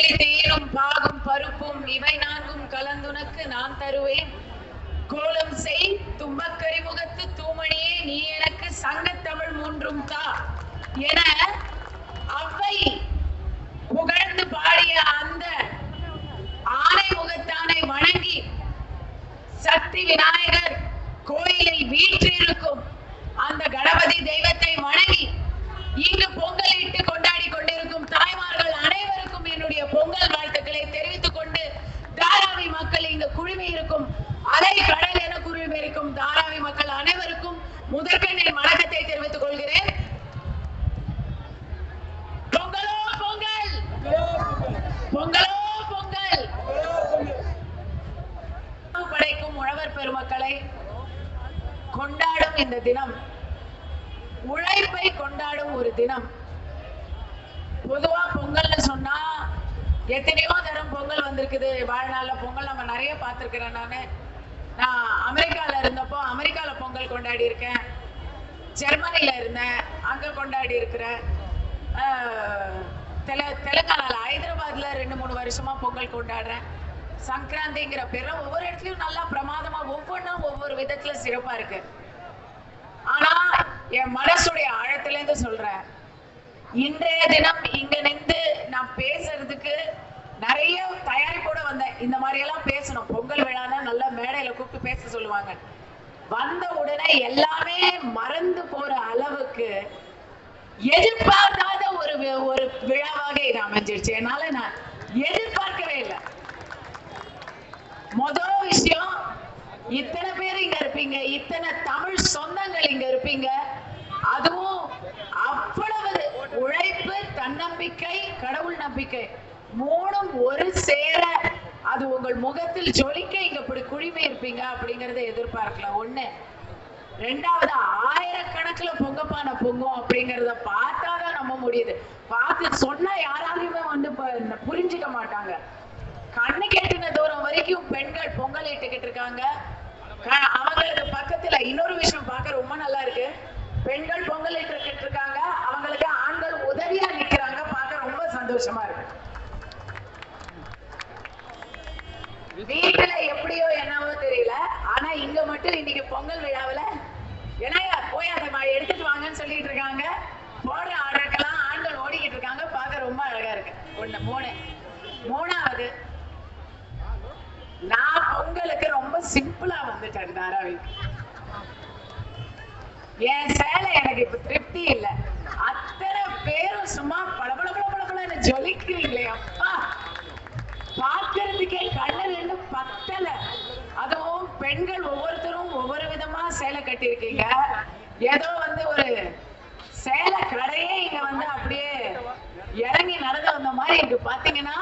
கேலி தேனும் பாகும் பருப்பும் இவை நான்கும் கலந்துனக்கு நான் தருவேன். கோலம் செய் தும்பக்கரி முகத்து தூமணியே நீ எனக்கு சங்கத்தமிழ் மூன்றும் தா. என அவ்வை புகழ்ந்து பாடிய அந்த ஆனை முகத்தானை வணங்கி சக்தி விநாயகர் கோயிலில் வீற்றிருக்கும் அந்த கணபதி தெய்வத்தை வணங்கி இங்கு பொங்கல் இட்டு கொண்டாடி கொண்டிருக்கும் தாய்மார்கள் அனைவருக்கும் என்னுடைய பொங்கல் வாழ்த்துக்களை தெரிவித்துக் கொண்டு தாராவி மக்கள் இங்கு குழுமி இருக்கும் அலை கடல் என குழுமி இருக்கும் தாராவி மக்கள் அனைவருக்கும் முதற்கண்ணின் வணக்கத்தை தெரிவித்துக் கொள்கிறேன் பொங்கலோ பொங்கல் பொங்கலோ பொங்கல் உணவு படைக்கும் மக்களை கொண்டாடும் இந்த தினம் உழைப்பை கொண்டாடும் ஒரு தினம். பொதுவா பொங்கல்னு சொன்னா எத்தனையோ தரம் பொங்கல் வந்திருக்குது. வாழ்நாள்ல பொங்கல் நம்ம நிறைய பார்த்திருக்கிறேன் நானு. நான் அமெரிக்கால இருந்தப்போ அமெரிக்கால பொங்கல் கொண்டாடி இருக்கேன். ஜெர்மனில இருந்தேன். அங்க கொண்டாடி இருக்கிறேன். ஆஹ், தெல தெலுங்கானால ஹைதராபாத்ல ரெண்டு மூணு வருஷமா பொங்கல் கொண்டாடுறேன். சங்கராந்திங்கிற பேர்ல ஒவ்வொரு இடத்துலயும் நல்லா பிரமாதமா ஒவ்வொன்றும் ஒவ்வொரு விதத்துல சிறப்பா இருக்கு. ஆனா என் மனசுடைய ஆழத்துல இருந்து சொல்றேன். இன்றைய தினம் இங்க நின்று நான் பேசுறதுக்கு நிறைய தயாரிப்போட வந்தேன். இந்த மாதிரி எல்லாம் பேசணும். பொங்கல் விழானா நல்லா மேடையில கூப்பிட்டு பேச சொல்லுவாங்க. வந்த உடனே எல்லாமே மறந்து போற அளவுக்கு எதிர்பார்க்காத ஒரு ஒரு விழாவாக இது அமைஞ்சிருச்சு. என்னால நான் எதிர்பார்க்கவே இல்லை. மொதல் விஷயம் இத்தனை பேர் இங்க இருப்பீங்க இத்தனை தமிழ் சொந்தங்கள் இங்க இருப்பீங்க. அதுவும் அவ்வளவு உழைப்பு தன்னம்பிக்கை கடவுள் நம்பிக்கை மூணும் ஒரு சேர அது உங்கள் முகத்தில் ஜொலிக்க இங்க இப்படி குழுமி இருப்பீங்க அப்படிங்கறத எதிர்பார்க்கல. ஒண்ணு ரெண்டாவது ஆயிரக்கணக்குல பொங்கப்பான பொங்கும் அப்படிங்கறத பார்த்தாதான் நம்ப முடியுது. பார்த்து சொன்னா யாராலையுமே வந்து புரிஞ்சுக்க மாட்டாங்க. கண்ணு கெட்டின வரைக்கும் பெண்கள் பொங்கல் இட்டுக்கிட்டு இருக்காங்க. அவங்களுக்கு பக்கத்துல இன்னொரு விஷயம் பார்க்க ரொம்ப நல்லா இருக்கு. பெண்கள் பொங்கல் இட்டுக்கிட்டு இருக்காங்க. அவங்களுக்கு ஆண்கள் உதவியா நிக்கிறாங்க. பார்க்க ரொம்ப சந்தோஷமா இருக்கு. வீட்டுல எப்படியோ என்னவோ தெரியல. ஆனா இங்க மட்டும் இன்னைக்கு பொங்கல் விழாவில என்னையா போய் அதை எடுத்துட்டு வாங்கன்னு சொல்லிட்டு இருக்காங்க. போடுற ஆர்டருக்கெல்லாம் ஆண்கள் ஓடிக்கிட்டு இருக்காங்க. பார்க்க ரொம்ப அழகா இருக்கு. ஒண்ணு மூணு மூணாவது நான் பொங்கலுக்கு ரொம்ப சிம்பிளா வந்துட்டேன் தாராவி. என் சேலை எனக்கு இப்ப திருப்தி இல்ல. அத்தனை பேரும் சும்மா பளபள பளபளன்னு ஜொலிக்கிறீங்களே அப்பா. பார்க்கறதுக்கே கண்ணு ரெண்டு பத்தல. அதுவும் பெண்கள் ஒவ்வொருத்தரும் ஒவ்வொரு விதமா சேலை கட்டியிருக்கீங்க. ஏதோ வந்து ஒரு சேலை கடையே இங்க வந்து அப்படியே இறங்கி நடந்து வந்த மாதிரி இருக்கு பாத்தீங்கன்னா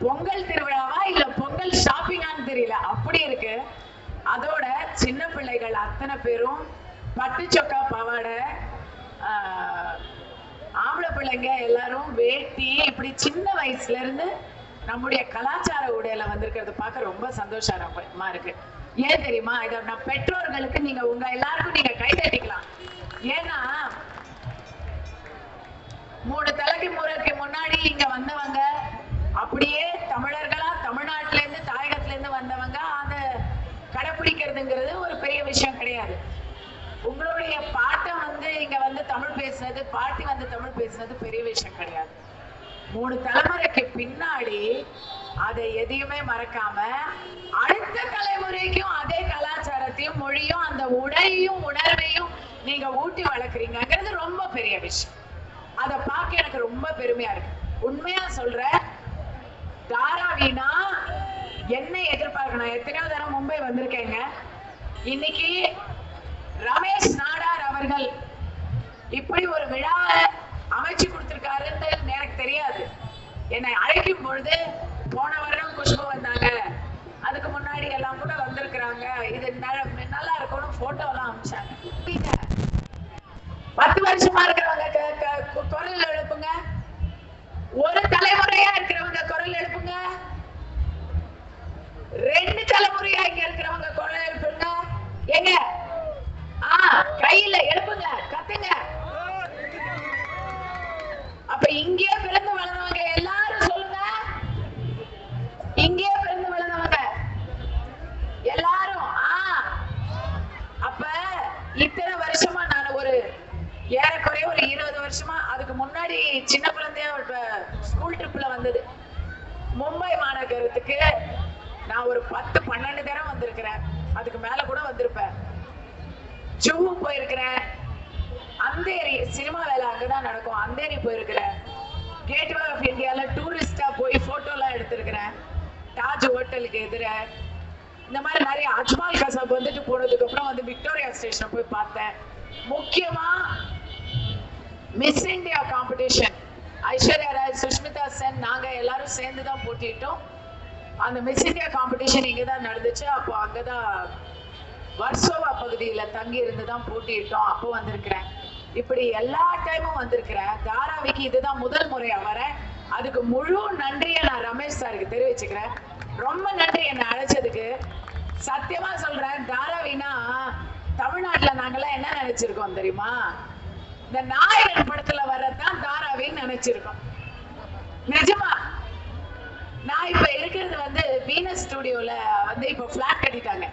பொங்கல் திருவிழாவா இல்ல பொங்கல் ஷாப்பிங்கான்னு தெரியல அப்படி இருக்கு அதோட சின்ன பிள்ளைகள் அத்தனை பேரும் பட்டு சொக்கா பாவாடை ஆம்பளை பிள்ளைங்க எல்லாரும் வேட்டி இப்படி சின்ன வயசுல இருந்து நம்முடைய கலாச்சார உடையில வந்திருக்கிறத பார்க்க ரொம்ப சந்தோஷமா இருக்கு. ஏன் தெரியுமா? இதை நான் பெற்றோர்களுக்கு நீங்க உங்க எல்லாருக்கும் நீங்க கை தட்டிக்கலாம் ஏன்னா மூணு தலைக்கு முறைக்கு முன்னாடி இங்க வந்தவங்க அப்படியே தமிழர்களா தமிழ்நாட்டுல இருந்து தாயகத்துல இருந்து வந்தவங்க அதை கடைபிடிக்கிறதுங்கிறது ஒரு பெரிய விஷயம். கிடையாது. உங்களுடைய பாட்டை வந்து இங்க வந்து தமிழ் பேசுனது பாட்டி வந்து தமிழ் பேசுனது பெரிய விஷயம் கிடையாது. மூணு தலைமுறைக்கு பின்னாடி அதை எதையுமே மறக்காம அடுத்த தலைமுறைக்கும் அதே கலாச்சாரத்தையும் மொழியும் அந்த உடையும் உணர்வையும் நீங்க ஊட்டி வளர்க்குறீங்கிறது ரொம்ப பெரிய விஷயம். அதை பார்க்க எனக்கு ரொம்ப பெருமையா இருக்கு. உண்மையா சொல்ற தாராவினா என்ன எதிர்பார்க்கணும். எத்தனையோ தரம் மும்பை வந்திருக்கேங்க. இன்னைக்கு ரமேஷ் நாடார் அவர்கள் இப்படி ஒரு விழாவை அமைச்சு கொடுத்திருக்காருன்னு எனக்கு தெரியாது. என்னை அழைக்கும் பொழுது போன வருடம் குஷ்பு வந்தாங்க. அதுக்கு முன்னாடி எல்லாம் கூட வந்திருக்கிறாங்க. இது ந- நல்லா இருக்கும்னு போட்டோ எல்லாம் அமிச்சாங்க. பத்து வருஷமா இருக்கிறவங்க க- குரல் எழுப்புங்க. ஒரு தலைமுறையா இருக்கிறவங்க குரல் எழுப்புங்க. ரெண்டு தலைமுறையா இங்க இருக்கிறவங்க குழந்தை பெண்ணா? எங்க ஆஹ் கையில எழுப்புங்க கத்துங்க. அப்ப இங்கேயே பிறந்து வளர்ந்தவங்க எல்லாரும் சொல்லுங்க. இங்கேயே பிறந்து வளர்ந்தவங்க எல்லாரும் ஆஹ் அப்ப இத்தனை வருஷமா நான் ஒரு ஏறக்குறைய ஒரு இருபது வருஷமா அதுக்கு முன்னாடி சின்ன குழந்தையா ஒரு ஸ்கூல் ட்ரிப்ல வந்தது. மும்பை மாநகரத்துக்கு நான் ஒரு பத்து பன்னெண்டு தடவை வந்திருக்கிறேன். அதுக்கு மேல கூட வந்திருப்பேன். ஜூ போயிருக்கிறேன். அந்தேரி சினிமா வேலை அங்கதான் நடக்கும். அந்தேரி போயிருக்கிறேன். கேட்வே ஆஃப் இந்தியால டூரிஸ்டா போய் போட்டோலாம் எடுத்திருக்கிறேன். தாஜ் ஹோட்டலுக்கு எதிர. இந்த மாதிரி நிறைய அஜ்மால் கசாப் வந்துட்டு போனதுக்கு அப்புறம் வந்து விக்டோரியா ஸ்டேஷன் போய் பார்த்தேன். முக்கியமா Miss India competition Aishwarya Rai Sushmita Sen நாங்க எல்லாரும் சேர்ந்து தான் போட்டிட்டோம் அந்த மிஸ் இந்தியா காம்படிஷன் இங்கே தான் நடந்துச்சு. அப்போ அங்கதான் வர்சோவா பகுதியில தங்கி இருந்து தான் போட்டிட்டோம் அப்போ வந்திருக்கிறேன். இப்படி எல்லா டைமும் வந்திருக்கிறேன். தாராவிக்கு இதுதான் முதல் முறையா வரேன். அதுக்கு முழு நன்றியை நான் ரமேஷ் சாருக்கு தெரிவிச்சுக்கிறேன். ரொம்ப நன்றி என்னை அழைச்சதுக்கு. சத்தியமா சொல்றேன் தாராவினா தமிழ்நாட்டுல நாங்கெல்லாம் என்ன நினைச்சிருக்கோம் தெரியுமா? இந்த நாயகன் படத்துல வர்றதுதான் தாராவின்னு நினைச்சிருக்கோம். நிஜமா. நான் இப்ப இருக்கிறது வந்து வீனஸ் ஸ்டுடியோல வந்து இப்ப பிளாட் கட்டிட்டாங்க.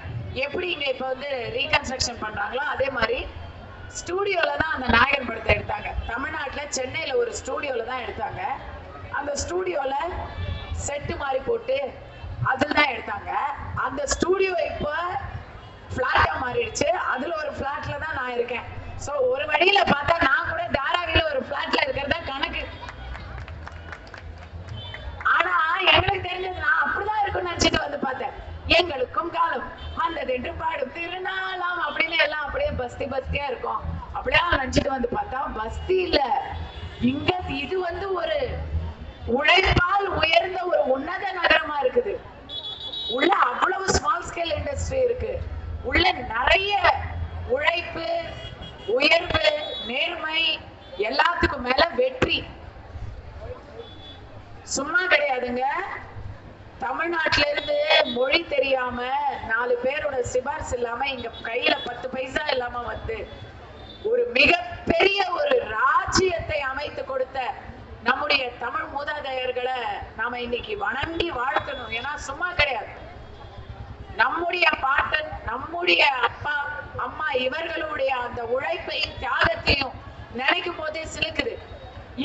எப்படி இங்க இப்ப வந்து ரீகன்ஸ்ட்ரக்ஷன் பண்றாங்களோ அதே மாதிரி ஸ்டூடியோல தான் அந்த நாயகன் படத்தை எடுத்தாங்க. தமிழ்நாட்டுல சென்னையில ஒரு ஸ்டூடியோல தான் எடுத்தாங்க. அந்த ஸ்டூடியோல செட்டு மாதிரி போட்டு அதுல தான் எடுத்தாங்க. அந்த ஸ்டூடியோ இப்ப பிளாட்டா மாறிடுச்சு. அதுல ஒரு பிளாட்ல தான் நான் இருக்கேன். சோ ஒரு வழியில பார்த்தா நான் கூட தாராவில ஒரு பிளாட்ல இருக்கிறதா கணக்கு ஆனா எங்களுக்கு தெரிஞ்சது நான் வச்சுட்டு வந்து பார்த்தேன். எங்களுக்கும் காலம் வந்தது என்று பாடும். திருநாளாம் அப்படின்னு எல்லாம் அப்படியே பஸ்தி பஸ்தியா இருக்கும். அப்படியே நினைச்சிட்டு வந்து பார்த்தா பஸ்தி இல்ல. இங்க இது வந்து ஒரு உழைப்பால் உயர்ந்த ஒரு உன்னத நகரமா இருக்கு உள்ள அவ்வளவு ஸ்மால் ஸ்கேல் இண்டஸ்ட்ரி இருக்கு உள்ள நிறைய உழைப்பு உயர்வு நேர்மை எல்லாத்துக்கும் மேல வெற்றி சும்மா கிடையாதுங்க தமிழ்நாட்டுல இருந்து இல்லாம நாலு பேரோட சிபார்சு இல்லாம இங்க கையில பத்து பைசா இல்லாம வந்து ஒரு மிகப்பெரிய ஒரு ராஜ்யத்தை அமைத்து கொடுத்த நம்முடைய தமிழ் மூதாதையர்களை நாம இன்னைக்கு வணங்கி வாழ்த்தணும். ஏன்னா சும்மா கிடையாது. நம்முடைய பாட்டன் நம்முடைய அப்பா அம்மா இவர்களுடைய அந்த உழைப்பையும் தியாகத்தையும் நினைக்கும் போதே சிலுக்குது.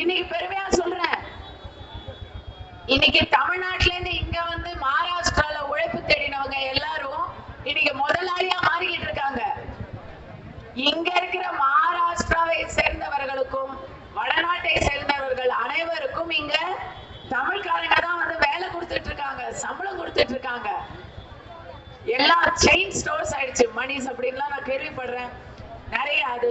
இன்னைக்கு பெருமையா சொல்றேன். இன்னைக்கு தமிழ்நாட்டுல இருந்து இங்க வந்து மகாராஷ்டிரா உழைப்பு தேடினவங்க எல்லாரும் இன்னைக்கு முதலாளியா மாறிக்கிட்டு இருக்காங்க இங்க இருக்கிற மகாராஷ்டிராவை சேர்ந்தவர்களுக்கும் வடநாட்டை சேர்ந்தவர்கள் அனைவருக்கும் இங்க தமிழ்காரங்க தான் வந்து வேலை கொடுத்துட்டு இருக்காங்க சம்பளம் கொடுத்துட்டு இருக்காங்க. எல்லா செயின் ஸ்டோர்ஸ் ஆயிடுச்சு. மணிஸ் அப்படின்லாம் நான் கேள்விப்படுறேன். நிறைய அது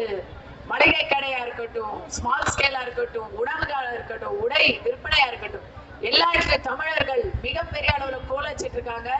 மளிகை கடையா இருக்கட்டும் ஸ்மால் ஸ்கேலா இருக்கட்டும் உணவுகளா இருக்கட்டும் உடை விற்பனையா இருக்கட்டும் எல்லா இடத்துல தமிழர்கள் மிகப்பெரிய அளவுல கோலச்சிட்டு இருக்காங்க.